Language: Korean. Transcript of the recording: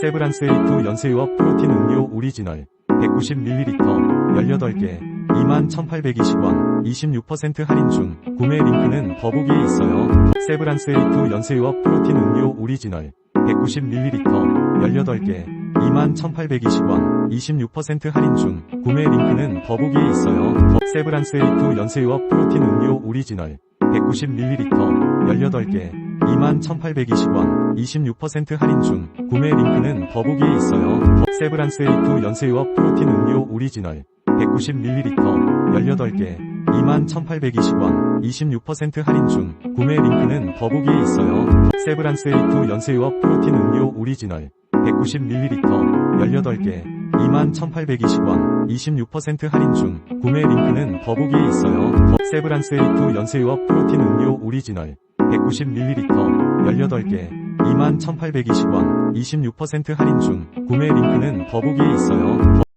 세브란스 A2 연세유업 프로틴 음료 오리지널 190ml 18개 21,820원 26% 할인 중 구매 링크는 더보기에 있어요. 세브란스 A2 연세유업 프로틴 음료 오리지널 190ml 18개 21,820원 26% 할인 중 구매 링크는 더보기에 있어요. 더- 세브란스 A2 연세유업 프로틴 음료 오리지널 190ml 18개 21,820원 26% 할인 중 구매 링크는 더보기에 있어요. 더- 세브란스 A2 연세유업 프로틴 음료 오리지널 190ml 18개 21,820원 26% 할인 중 구매 링크는 더보기에 있어요. 더- 세브란스 A2 연세유업 프로틴 음료 오리지널 190ml 18개 21,820원 26% 할인 중 구매 링크는 더보기에 있어요. 더- 세브란스 A2 연세유업 프로틴 음료 오리지널 190ml 18개 21,820원 26% 할인 중 구매 링크는 더보기에 있어요. 더-